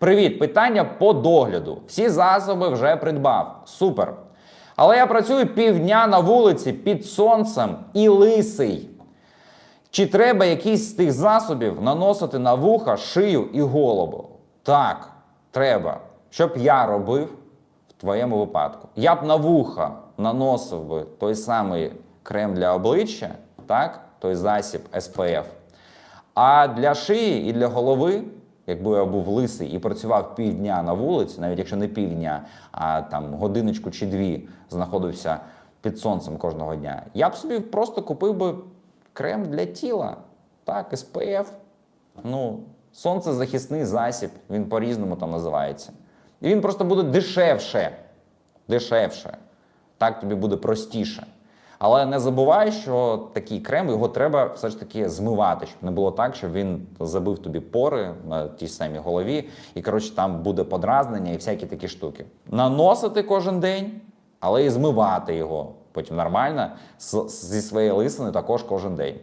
Привіт, питання по догляду. Всі засоби вже придбав. Супер. Але я працюю півдня на вулиці під сонцем і лисий. Чи треба якийсь з тих засобів наносити на вуха, шию і голову? Так, треба. Що б я робив в твоєму випадку? Я б на вуха наносив би той самий крем для обличчя, так? той засіб SPF. А для шиї і для голови, якби я був лисий і працював півдня на вулиці, навіть якщо не півдня, а там годиночку чи дві знаходився під сонцем кожного дня, я б собі просто купив би крем для тіла. Так, SPF. Ну, сонцезахисний засіб, він по-різному там називається. І він просто буде дешевше. Дешевше. Так тобі буде простіше. Але не забувай, що такий крем його треба все ж таки змивати, щоб не було так, щоб він забив тобі пори на тій самій голові, і коротше там буде подразнення і всякі такі штуки. Наносити кожен день, але і змивати його потім нормально зі своєї лисини також кожен день.